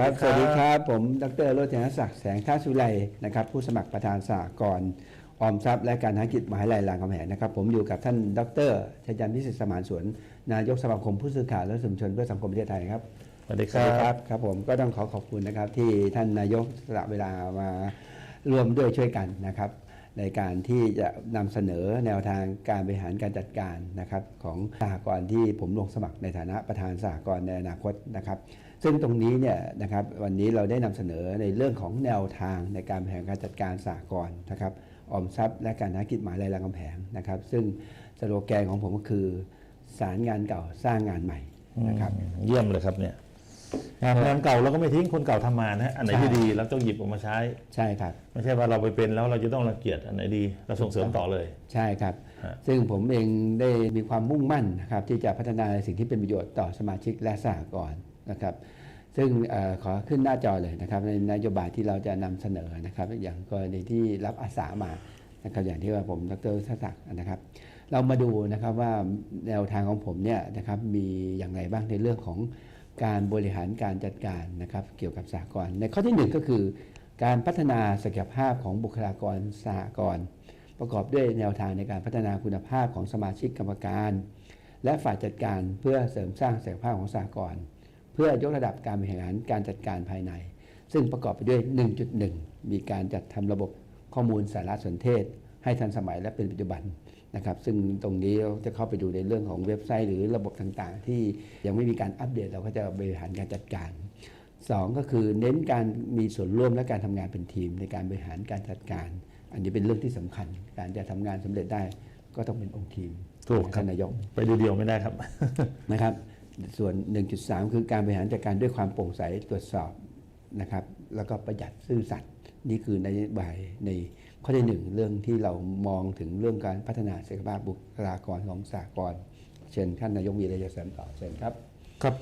สวัสคดีรับคสรัวัสดีบครับ ผมดรโรจนศักดิ์แสงท่าสุไลนะครับ ผู้สมัครประธานสากลออมทรัพย์และการธุรกิจมหาวิทยาลัยรามคำแหงนะครับ ผมอยู่กับท่านดรชัยยันพิสิทธิ์สมานสวน นายกสมาคมผู้สื่อข่าวและสื่อมวลชนเพื่อสังคมประเทศไทยครับสวัสดีสควัสรัดีครับบครับผมก็ต้องขอขอบคุณนะครับที่ท่านนายกสละเวลามาร่วมด้วยช่วยกันนะครับ ในการที่จะนำเสนอแนวทางการบริหารการจัดการนะครับของสหกรณ์ที่ผมลงสมัครในฐานะประธานสหกรณ์ในอนาคตนะครับ ซึ่งตรงนี้เนี่ยนะครับวันนี้เราได้นำเสนอในเรื่องของแนวทางในการบริหารการจัดการสหกรณ์นะครับออมทรัพย์ และการธุรกิจหมหาลัยรามคำแหงนะครับ ซึ่งสโลแกนของผมก็คือ สารงานเก่าสร้างงานใหม่นะครับเยี่ยมเลยครับเนี่ยงานงานเก่าเราก็ไม่ทิ้งคนเก่าทำมานะฮะอันไหนใช่ที่ดีเราต้องหยิบออกมาใช้ใช่ครับ ไม่ใช่ว่าเราไปเป็นแล้วเราจะต้องรังเกียจอันไหนดีเราส่งเสริมต่อเลยใช่ครับฮะซึ่งผมเองได้มีความมุ่งมั่นนะครับที่จะพัฒนาในสิ่งที่เป็นประโยชน์ต่อสมาชิกและสหกรณ์ นะครับ ซึ่งอขอขึ้นหน้าจอเลยนะครับ ในนโยบายที่เราจะนำเสนอนะครับ อย่างกรณีที่รับอาสามานะครับอย่างที่ว่าผมดรศักดิ์นะครับ เรามาดูนะครับว่าแนวทางของผมเนี่ยนะครับมีอย่างไรบ้างในเรื่องของการบริหารการจัดการนะครับ เกี่ยวกับสหกรณ์ในข้อที่หนึ่งก็คือ การพัฒนาศักยภาพของบุคลากรสหกรณ์ประกอบด้วยแนวทางในการพัฒนาคุณภาพของสมาชิกกรรมการ และฝ่ายจัดการเพื่อเสริมสร้างศักยภาพของสหกรณ์เพื่อยกระดับการบริหารการจัดการภายใน ซึ่งประกอบไปด้วย 1.1 มีการจัดทำระบบข้อมูลสารสนเทศ ให้ทันสมัยและเป็นปัจจุบันนะครับ ซึ่งตรงนี้เราจะเข้าไปดูในเรื่องของเว็บไซต์ หรือระบบต่างๆ ที่ยังไม่มีการอัปเดตเราก็จะบริหารการจัดการสองก็คือเน้นการมีส่วนร่วมและการทำงานเป็นทีม ในการบริหารการจัดการ อันนี้เป็นเรื่องที่สำคัญ การจะทำงานสำเร็จได้ก็ต้องเป็นองค์ทีมถูกครับท่านนายกไปดูเดียวไม่ได้ครับนะครับ ส่วน 1.3 คือการบริหารจัดการด้วยความโปร่งใสตรวจสอบนะครับ แล้วก็ประหยัดซื่อสัตย์นี่คือนโยบายในข้อที่หนึ่งเรื่องที่เรามองถึงเรื่องการพัฒนาศักยภาพบุคลากรของสากลเชิญท่านนายกมีอะไรจะเสริมต่อเชิญครับ ครับ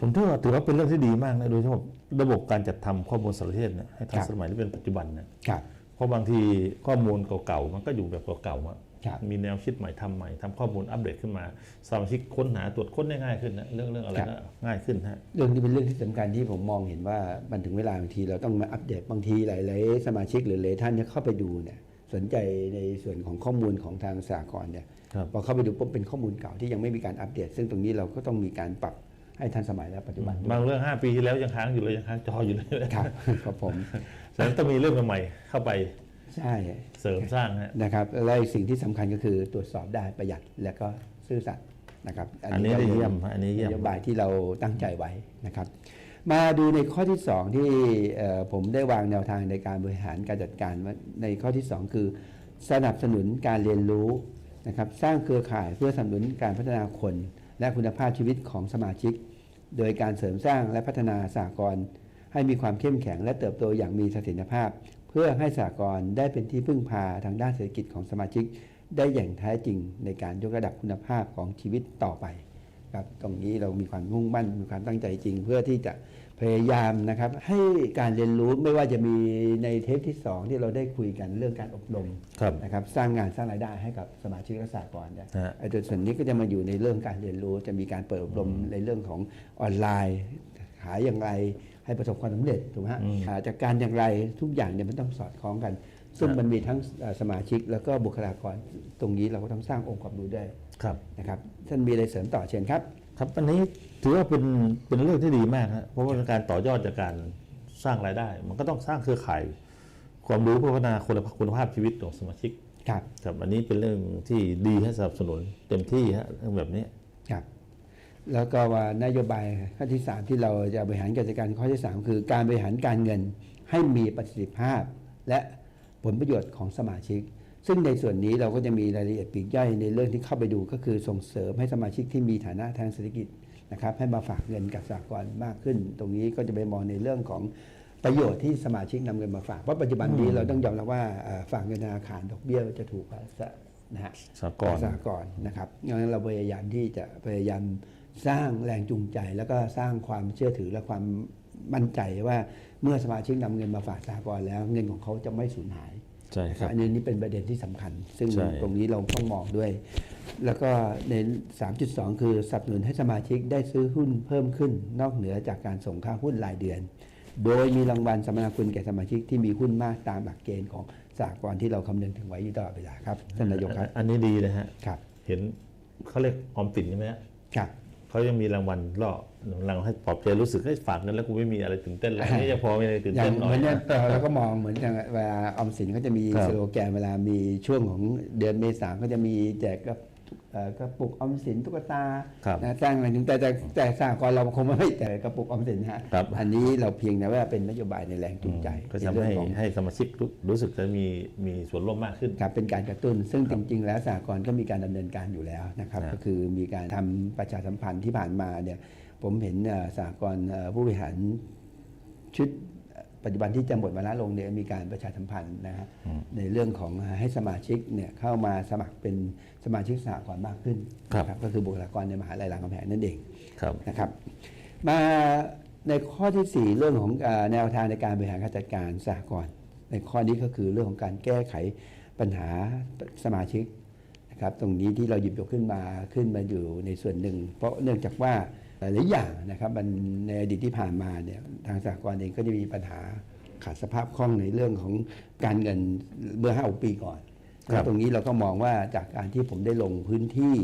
ผมถือว่าถือว่าเป็นเรื่องที่ดีมากนะโดยเฉพาะระบบการจัดทำข้อมูลสารสนเทศเนี่ยให้ทันครับสมัยและเป็นปัจจุบันเนี่ยครับเพราะบางทีข้อมูลเก่าๆมันก็อยู่แบบเก่าๆอะครับ มีแนวคิดใหม่ทำใหม่ทำข้อมูลอัปเดตขึ้นมาสมาชิกค้นหาตรวจค้นได้ง่ายขึ้นนะเรื่องเรื่องอะไรครับก็ง่ายขึ้นฮะเรื่องนี้เป็นเรื่องที่สำคัญที่ผมมองเห็นว่ามันถึงเวลาบางทีเราต้องมาอัปเดตบางทีหลายๆสมาชิกหรือหลายท่านเนี่ยเข้าไปดูเนี่ยสนใจในส่วนของข้อมูลของทางสากลเนี่ยครับพอเข้าไปดูปุ๊บเป็นข้อมูลเก่าที่ยังไม่มีการอัปเดต ซึ่งตรงนี้เราก็ต้องมีการปรับให้ทันสมัยและปัจจุบันด้วยบางเรื่อง 5 ปีที่แล้วยังค้างอยู่เลยยังค้างจออยู่เลยครับครับผมฉะนั้นต้องมีเรื่องใหม่ๆเข้าไป ใช่เสริมสร้างฮะนะครับและอีกสิ่งที่สำคัญก็คือตรวจสอบได้ประหยัดและก็ซื่อสัตย์นะครับ อันนี้ก็ได้ป็เยี่ยมอันนี้เยี่ยมนโยบายที่เราตั้งใจไว้นะครับ มาดูในข้อที่ 2 ที่เอ่อผมได้วางแนวทางในการบริหารการจัดการว่าในข้อที่ 2 คือสนับสนุนการเรียนรู้นะครับสร้างเครือข่ายเพื่อสนับสนุนการพัฒนาคน และคุณภาพชีวิตของสมาชิก โดยการเสริมสร้างและพัฒนาสากลให้มีความเข้มแข็งและเติบโตอย่างมีเสถียรภาพเพื่อให้สากลได้เป็นที่พึ่งพาทางด้านเศรษฐกิจของสมาชิก ได้อย่างแท้จริงในการยกระดับคุณภาพของชีวิตต่อไปครับตรงนี้เรามีความมุ่งมั่นมีความตั้งใจจริง เพื่อที่จะพยายามนะครับ ให้การเรียนรู้ไม่ว่าจะมีในเทปที่สองที่เราได้คุยกันเรื่องการอบรมครับนะครับสร้างงานสร้างรายได้ให้กับสมาชิกและสากลเนี่ยฮะไอ้ตัวส่วนนี้ก็จะมาอยู่ในเรื่องการเรียนรู้จะมีการเปิดอบรมในเรื่องของออนไลน์ ขายอย่างไร ให้ประสบความสำเร็จถูกไหมฮะอืมหาจากการอย่างไรทุกอย่างเนี่ยมันต้องสอดคล้องกัน ซึ่งฮะมันมีทั้งเอ่อสมาชิกแล้วก็บุคลากรตรงนี้เราก็ต้องสร้างองค์ความรู้ด้วยครับนะครับท่านมีอะไรเสริมต่อเชิญครับ ครับอันนี้ถือว่าเป็นเป็นเรื่องที่ดีมากฮะเพราะว่าเป็นการต่อยอดจากการสร้างรายได้ มันก็ต้องสร้างเครือข่าย ความรู้เพื่อพัฒนาคุณภาพคุณภาพชีวิตของสมาชิกครับครับอันนี้เป็นเรื่องที่ดีให้สนับสนุนเต็มที่ฮะเรื่องแบบนี้ครับ แล้วก็ว่านโยบายข้อที่ 3 ที่เราจะบริหารกิจการข้อที่ 3 คือการบริหารการเงินให้มีประสิทธิภาพ และผลประโยชน์ของสมาชิก ซึ่งในส่วนนี้เราก็จะมีรายละเอียดปลีกย่อยในเรื่องที่เข้าไปดูก็คือส่งเสริมให้สมาชิกที่มีฐานะทางเศรษฐกิจนะครับ ให้มาฝากเงินกับสากลมากขึ้น ตรงนี้ก็จะไปมองในเรื่องของประโยชน์ที่สมาชิกนำเงินมาฝากเพราะปัจจุบันนี้เราต้องยอมรับว่าเอ่อฝากเงินธนาคารดอกเบี้ยจะถูกกว่าสะนะฮะสหกรณ์สากลนะครับงั้นเราพยายามที่จะพยายาม สร้างแรงจูงใจ แล้วก็สร้างความเชื่อถือและความมั่นใจว่าเมื่อสมาชิกนำเงินมาฝากสากลแล้ว เงินของเขาจะไม่สูญหายใช่ครับอันนี้นี่เป็นประเด็นที่สำคัญ ซึ่งใช่ตรงนี้เราต้องมองด้วย แล้วก็ใน 3.2 คือสนับสนุนให้สมาชิกได้ซื้อหุ้นเพิ่มขึ้น นอกเหนือจากการส่งค่าหุ้นรายเดือน โดยมีรางวัลสมนาคุณแก่สมาชิกที่มีหุ้นมากตามหลักเกณฑ์ของสากลที่เราคำนึงถึงไว้อยู่ตลอดเวลาครับท่านนายกครับ อันนี้ดีนะฮะครับ เห็นเขาเรียกออมสินใช่ไหมฮะครับ เขายังมีรางวัลล่อรางวัลให้ปลอบใจรู้สึกให้ฝากเงินแล้วกูไม่มีอะไรตื่นเต้นเลยอันนี่จะพอมีอะไรตื่นอย่าเต้งนหน่เหอมืยอนเนี่ยเราก็มองเหมือนอย่างเวลาออมสินก็จะมีครับสโลแกนเวลามีช่วงของเดือนเมษาก็จะมีแจก กระเอ่อกระปุกออมสินตุ๊กตาครับนะสร้างอะไรถึงแต่แต่แต่สากลเราคงไม่แต่กระปุกออมสินนะฮะครับอันนี้เราเพียงแต่ว่าเป็นนโยบายในแรงจูงใจ ก็ในจะเรื่อให้งของให้สมาชิกรู้รู้สึกจะมีมีส่วนร่วมมากขึ้นครับเป็นการกระตุ้น ซึ่งจริง ๆ แล้วสากลก็มีการดำเนินการอยู่แล้วนะครับครับก็คือมีการทำประชาสัมพันธ์ที่ผ่านมาเนี่ยผมเห็นเอ่อสากลเอ่อผู้บริหารชุด ปัจจุบันที่จะหมดวาระลงเนี่ยมีการประชาสัมพันธ์นะฮะในเรื่องของให้สมาชิกเนี่ยเข้ามาสมัครเป็นสมาชิกสากลมากขึ้นครับนะก็คือบุคลากรในมหาลัยรามคำแหงนั่นเองครับนะครับ มาในข้อทีสี่4 เรื่องของเออแนวทางในการบริหารการจัดการสหกรณ์ในข้อนี้ก็คือเรื่องของการแก้ไขปัญหาสมาชิกนะครับตรงนี้ที่เราหยิบยกขึ้นมาขึ้นมาอยู่ในส่วนหนึ่ง เพราะเนื่องจากว่าห ลายๆอย่างนะครับมันในอดีตที่ผ่านมาเนี่ยทางสหกรณ์เองก็จะมีปัญหาขาดสภาพคล่องในเรื่องของการเงินเมื่อ5ปีก่อนครับตรงนี้เราก็มองว่าจากการที่ผมได้ลงพื้นที่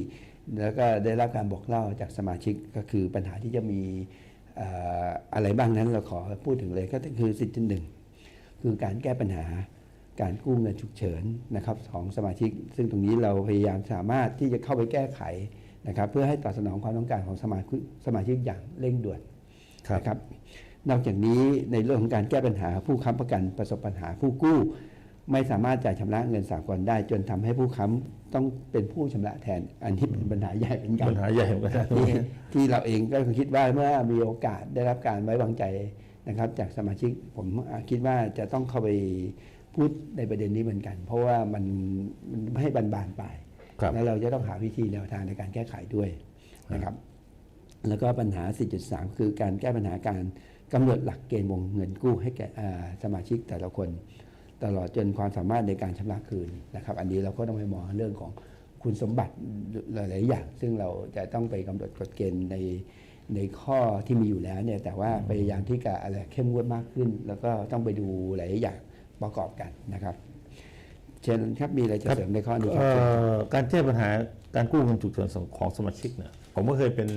แล้วก็ได้รับการบอกเล่าจากสมาชิกก็คือปัญหาที่จะมีเอ่ออะไรบ้างนั้นเราขอพูดถึงเลยก็คือสิทธิ์ที่หนึ่งคือการแก้ปัญหาการกู้เงินฉุกเฉินนะครับของสมาชิก ซึ่งตรงนี้เราพยายามสามารถที่จะเข้าไปแก้ไข นะครับเพื่อให้ตอบสนองความต้องการของสมาชิกสมาชิกอย่างเร่งด่วนครับนะครับนอกจากนี้ในเรื่องของการแก้ปัญหาผู้ค้ำประกันประสบปัญหาผู้กู้ ไม่สามารถจ่ายชำระเงินสากลได้ จนทำให้ผู้ค้ำต้องเป็นผู้ชำระแทน อันนี้เป็นปัญหาใหญ่เป็นกันปัญหาใหญ่เหมือนกันที่ที่เราเองก็คิดว่าเมื่อมีโอกาสได้รับการไว้วางใจนะครับ จากสมาชิกผมคิดว่าจะต้องเข้าไปพูดในประเด็นนี้เหมือนกัน เพราะว่ามันมันไม่ให้บานบานๆไปครับ แล้วเราจะต้องหาวิธีแนวทางในการแก้ไขด้วยนะครับ แล้วก็ปัญหา 4.3 คือการแก้ปัญหาการกำหนดหลักเกณฑ์วงเงินกู้ให้แก่สมาชิกแต่ละคน ตลอดจนความสามารถในการชำระคืนนะครับ อันนี้เราก็ต้องไปมองเรื่องของคุณสมบัติหลาย ๆ อย่าง ซึ่งเราจะต้องไปกำหนดกฎเกณฑ์ในในข้อที่มีอยู่แล้วเนี่ยแต่ว่าพยายามที่จะอะไรเข้มงวดมากขึ้น แล้วก็ต้องไปดูหลายอย่างประกอบกันนะครับ เชิญครับมีอะไรจะเสริมในข้อนี้คเอ่รับอการแก้ปัญหาการกู้เงินฉุกเฉินของสมาชิกเนี่ยผมก็เคยเป็น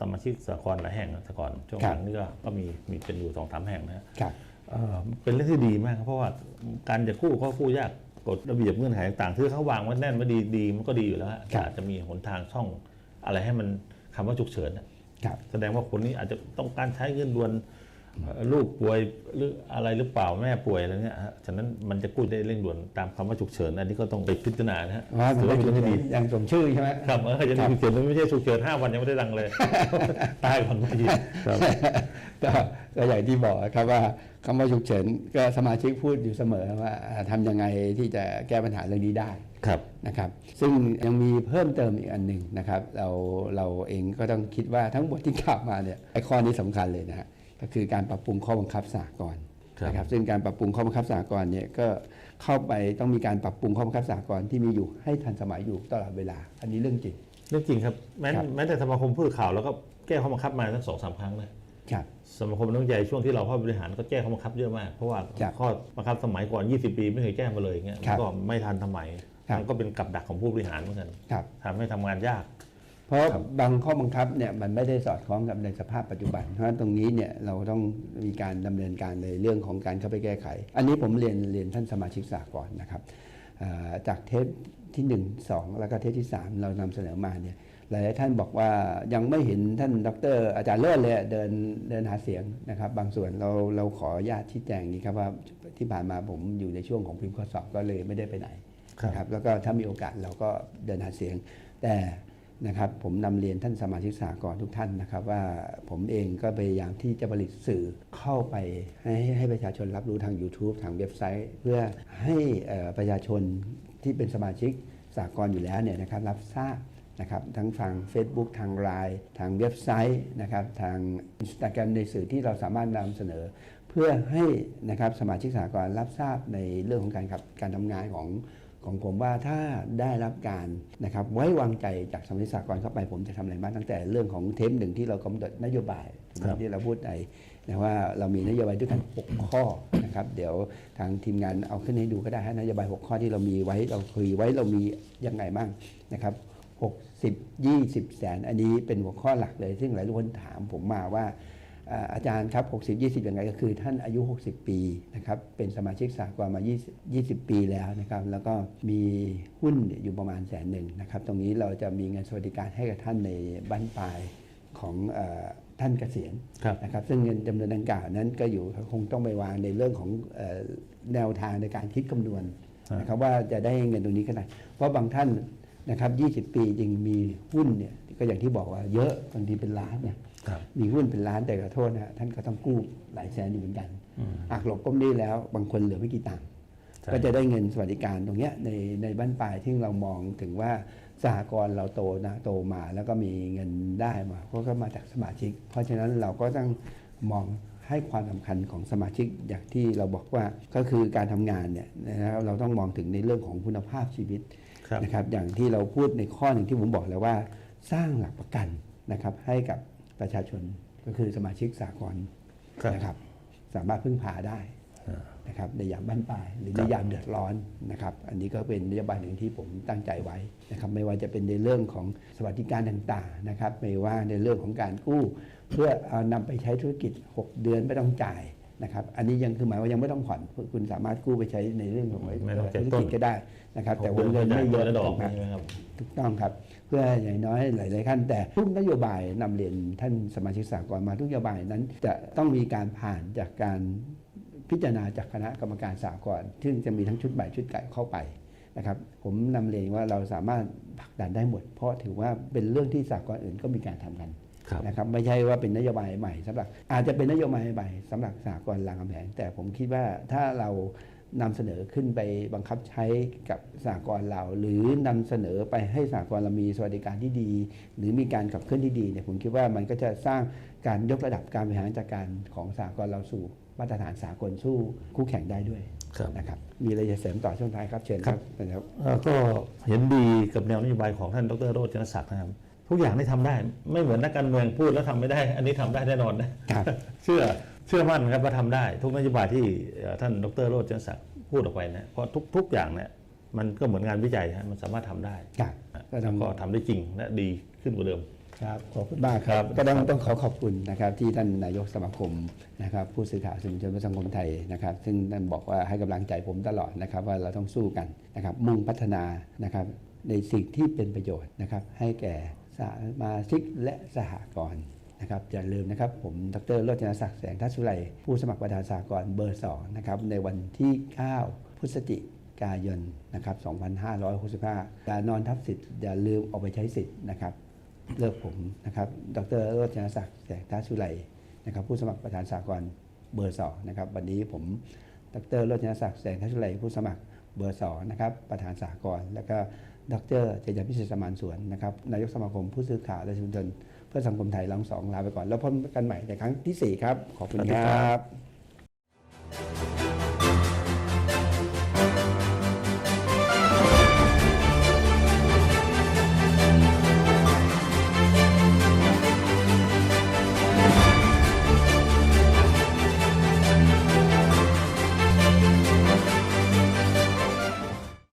สมาชิกสหกรณ์หลายแห่งนะแต่ก่อนช่วงหลังนี่ก็ก็มีมีเป็นอยู่สองสามแห่งนะฮะครับเอ่อเป็นเรื่องที่ดีมากครับเพราะว่าการจะกู้ก็กู้ยากกฎระเบียบเงื่อนไขต่างๆที่เขาวางไว้แน่นไว้ดีดีมันก็ดีอยู่แล้วฮะครับแต่อาจจะมีหนทางช่องอะไรให้มันคำว่าฉุกเฉินน่ะครับแสดงว่าคนนี้อาจจะต้องการใช้เงินด่วนเอ่อ ลูกป่วยหรืออะไรหรือเปล่าแม่ป่วยอะไรเงี้ยฮะฉะนั้นมันจะกู้ได้เร่งด่วนตามคำว่าฉุกเฉิน อันนี้ก็ต้องไปพิจารณานะฮะว่ามันถือไม่ว่าเป็นฉุกเรื่องเฉิที่ดีนอย่างสมชื่อใช่ไหมครับเออจะฉุกเฉินไม่ใช่ฉุกเฉินห้าวันยังไม่ได้ดังเลย ตายก่อนเมื่อกี้ครับก็ก็อย่างที่บอกครับว่าคำว่าฉุกเฉินก็สมาชิกพูดอยู่เสมอว่าอ่าทำยังไงที่จะแก้ปัญหาเรื่องนี้ได้ครับนะครับ ซึ่งยังมีเพิ่มเติมอีกอันหนึ่งนะครับ เราเราเองก็ต้องคิดว่าทั้งหมดที่กล่าวมาเนี่ยไอ้ข้อนี้สำคัญเลยนะฮะ ก็คือการปรับปรุงข้อบังคับสากลครับนะครับซึ่งการปรับปรุงข้อบังคับสากลเนี่ยก็เข้าไปต้องมีการปรับปรุงข้อบังคับสากลที่มีอยู่ให้ทันสมัยอยู่ตลอดเวลา อันนี้เรื่องจริงเรื่องจริงครับแม้ครับแม้แต่สมาคมผู้สื่อข่าวแล้วก็แก้ข้อบังคับมาทั้งสองสามครั้งนะครับสมาคมนักวิจัยช่วงที่เราเข้าบริหารก็แก้ข้อบังคับเยอะมาก เพราะว่าครับข้อบังคับสมัยก่อน 20 ปีไม่เคยแก้มาเลยอย่างเงี้ยครับก็ไม่ทันสมัยครับมันก็เป็นกับดักของผู้บริหารเหมือนกันครับทำให้ทำงานยาก เพราะบางข้อบังคับเนี่ยมันไม่ได้สอดคล้องกับในสภาพปัจจุบัน เพราะฉะนั้นตรงนี้เนี่ยเราต้องมีการดำเนินการในเรื่องของการเข้าไปแก้ไข อันนี้ผมเรียนเรียนท่านสมาชิกสากลนะครับเอ่อจากเทปที่ 1 2 แล้วก็เทปที่ 3 เรานำเสนอมาเนี่ยหลายๆท่านบอกว่ายังไม่เห็นท่านดร อาจารย์เลิศเลยเดินเดินหาเสียงนะครับ บางส่วนเราเราขออนุญาตชี้แจงนี้ครับว่าที่ผ่านมาผมอยู่ในช่วงของพิมพ์ข้อสอบก็เลยไม่ได้ไปไหนครับนะครับแล้วก็ถ้ามีโอกาสเราก็เดินหาเสียง แต่ นะครับผมนำเรียนท่านสมาชิกสากลทุกท่านนะครับ ว่าผมเองก็พยายามที่จะผลิตสื่อเข้าไปให้ให้ประชาชนรับรู้ทาง YouTube ทางเว็บไซต์ เพื่อให้ประชาชนที่เป็นสมาชิกสากลอยู่แล้วเนี่ยนะครับรับทราบนะครับทั้งทาง Facebook ทางไลน์ทางเว็บไซต์นะครับทาง Instagram ในสื่อที่เราสามารถนำเสนอ เพื่อให้นะครับสมาชิกสหกรรับทราบในเรื่องของการครับการทำงานของ ของผมว่าถ้าได้รับการนะครับไว้วางใจจากสมาชิกสหกรณ์เข้าไป ผมจะทำอะไรบ้างตั้งแต่เรื่องของเทปหนึ่งที่เรากำหนดนโยบายบที่เราพูดในนะว่าเรามีนโยบายด้วยกัน 6 ข้อนะครับเดี๋ยวทางทีมงานเอาขึ้นให้ดูก็ได้ฮะนโยบาย 6 ข้อที่เรามีไว้เราคุยไว้เรามียังไงบ้างนะครับ60 20 แสน อันนี้เป็นหัวข้อหลักเลย ซึ่งหลายคนถามผมมาว่า อ่าอาจารย์ครับ 60 20ยังไงก็คือท่านอายุ 60 ปีนะครับ เป็นสมาชิกสากลมา 20 20 ปีแล้วนะครับ แล้วก็มีหุ้นอยู่ประมาณแสนหนึ่งนะครับ ตรงนี้เราจะมีเงินสวัสดิการให้กับท่านในบั้นปลายของเออท่านเกษียณครับนะครับ ซึ่งเงินจำนวนดังกล่าวนั้นก็อยู่คงต้องไปวางในเรื่องของเอ่อแนวทางในการคิดคำนวณครับนะครับว่าจะได้เงินตรงนี้ขนาดเพราะบางท่านนะครับ 20 ปีจริงมีหุ้นเนี่ยก็อย่างที่บอกว่าเยอะบางทีเป็นล้านเนี่ยครับ มีหุ้นเป็นล้านแต่ขอโทษนะฮะท่านก็ต้องกู้หลายแสนอยู่เหมือนกันหักหลบก้มหนี้แล้ว บางคนเหลือไม่กี่ตังค์ใช่ก็จะได้เงินสวัสดิการตรงเนี้ยในในบ้านปลายที่เรามองถึงว่าสหกรณ์เราโตนะโตมาแล้วก็มีเงินได้มาเพราะก็มาจากสมาชิก เพราะฉะนั้นเราก็ต้องมองให้ความสำคัญของสมาชิกอย่างที่เราบอกว่าก็คือการทำงานเนี่ยนะครับเราต้องมองถึงในเรื่องของคุณภาพชีวิตครับนะครับ อย่างที่เราพูดในข้อหนึ่งที่ผมบอกแล้วว่า สร้างหลักประกันนะครับให้กับ ประชาชนก็คือสมาชิกสากลครับนะครับ สามารถพึ่งพาได้อ่านะครับในยามบ้านปลายหรือคในรับยามเดือดร้อนนะครับ อันนี้ก็เป็นนโยบายหนึ่งที่ผมตั้งใจไว้นะครับ ไม่ว่าจะเป็นในเรื่องของสวัสดิการต่างๆนะครับ ไม่ว่าในเรื่องของการกู้ เพื่อเอานำไปใช้ธุรกิจ 6 เดือนไม่ต้องจ่าย นะครับอันนี้ยังคือหมายว่ายังไม่ต้องผ่อนคุณสามารถกู้ไปใช้ในเรื่องของไม่ต้องเก็บธุรต้นกิจก็ได้นะครับ แต่วงเงินไม่ไม่เยเยอะอะดอกนะครับใช่ไหมครับถูกต้องครับ เพื่ออย่างน้อยหลายๆขั้น แต่ทุกนโยบายนำเรียนท่านสมาชิกสากลมาทุกนโยบายนั้น จะต้องมีการผ่านจากการพิจารณาจากคณะกรรมการสากลซึ่งจะมีทั้งชุดใหม่ชุดเก่าเข้าไปนะครับผมนำเรียนว่าเราสามารถผลักดันได้หมด เพราะถือว่าเป็นเรื่องที่สากลอื่นก็มีการทำกันครับ นะครับไม่ใช่ว่าเป็นนโยบายใหม่สำหรับอาจจะเป็นนโยบายใหม่สำหรับสากลรามคำแหงแต่ผมคิดว่าถ้าเรานำเสนอขึ้นไปบังคับใช้กับสากลเรา หรือนำเสนอไปให้สากลเรามีสวัสดิการที่ดี หรือมีการขับเคลื่อนที่ดีเนี่ยผมคิดว่ามันก็จะสร้างการยกระดับการบริหารจัดการของสากลเราสู่มาตรฐานสากลสู้คู่แข่งได้ด้วยครับนะครับมีอะไรจะเสริมต่อช่วงท้ายครับเชิญครับนะครับเอ่อก็เห็นดีกับแนวนโยบายของท่านดรโรจนศักดิ์นะครับ ทุกอย่างที่ทำได้ ไม่เหมือนนักการเมืองพูดแล้วทำไม่ได้ อันนี้ทำได้แน่นอนนะครับเชื่อเชื่อมั่นครับว่าทำได้ ทุกนโยบายที่เอ่อท่านดรโรจนศักดิ์พูดออกไปนะเพราะทุกทุกอย่างเนี่ยมันก็เหมือนงานวิจัยฮะมันสามารถทำได้ครับก็แล้วทำก็ทำได้จริงและดีขึ้นกว่าเดิมครับขอบคุณมากครับ ก็ต้องต้องขอขอบคุณนะครับ ที่ท่านนายกสมาคมนะครับ ผู้สื่อข่าวสื่อมวลชนเพื่อสังคมไทยนะครับ ซึ่งท่านบอกว่าให้กำลังใจผมตลอดนะครับ ว่าเราต้องสู้กันนะครับ มุ่งพัฒนานะครับ ในสิ่งที่เป็นประโยชน์นะครับ ให้แก่ สมาชิกและสหกรณ์นะครับอย่าลืมนะครับผมดรโรจนศักดิ์แสงทัศสุไลผู้สมัครประธานสหกรณ์เบอร์สองนะครับในวันที่ 9 พฤศจิกายนนะครับ2565อย่านอนทับสิทธิ์อย่าลืมออกไปใช้สิทธิ์นะครับเลือกผมนะครับดรโรจนศักดิ์แสงทัชุไลนะครับผู้สมัครประธานสากลเบอร์สองนะครับวันนี้ผมดรโรจนศักดิ์แสงทัชุไลผู้สมัครเบอร์สองนะครับประธานสากลแล้วก็ ดรเจยพิเศษสมานสวนนะครับนายกสมาคมผู้สื่อข่าวและชุมชนเพื่อสังคมไทยลองสองลาไปก่อน แล้วพบกันใหม่ในครั้งที่สี่ครับ ขอบคุณครับ